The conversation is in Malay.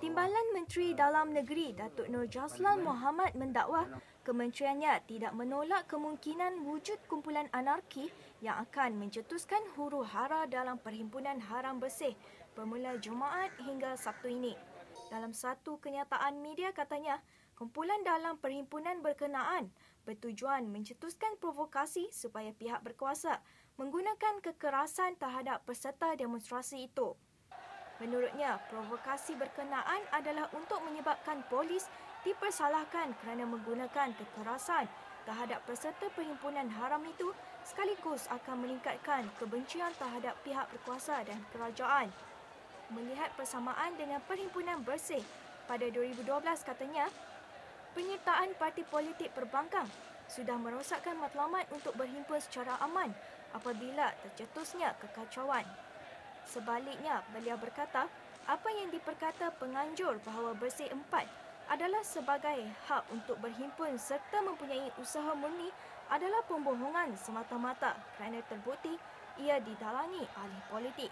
Timbalan Menteri Dalam Negeri Datuk Nur Jaslan Muhammad mendakwa kementeriannya tidak menolak kemungkinan wujud kumpulan anarki yang akan mencetuskan huru hara dalam Perhimpunan Haram Bersih bermula Jumaat hingga Sabtu ini. Dalam satu kenyataan media katanya, kumpulan dalam perhimpunan berkenaan bertujuan mencetuskan provokasi supaya pihak berkuasa menggunakan kekerasan terhadap peserta demonstrasi itu. Menurutnya, provokasi berkenaan adalah untuk menyebabkan polis dipersalahkan kerana menggunakan kekerasan terhadap peserta perhimpunan haram itu sekaligus akan meningkatkan kebencian terhadap pihak berkuasa dan kerajaan. Melihat persamaan dengan perhimpunan bersih pada 2012 katanya, penyertaan parti politik perbangkang sudah merosakkan matlamat untuk berhimpun secara aman apabila tercetusnya kekacauan. Sebaliknya, beliau berkata, apa yang diperkata penganjur bahawa bersih empat adalah sebagai hak untuk berhimpun serta mempunyai usaha murni adalah pembohongan semata-mata kerana terbukti ia didalangi ahli politik.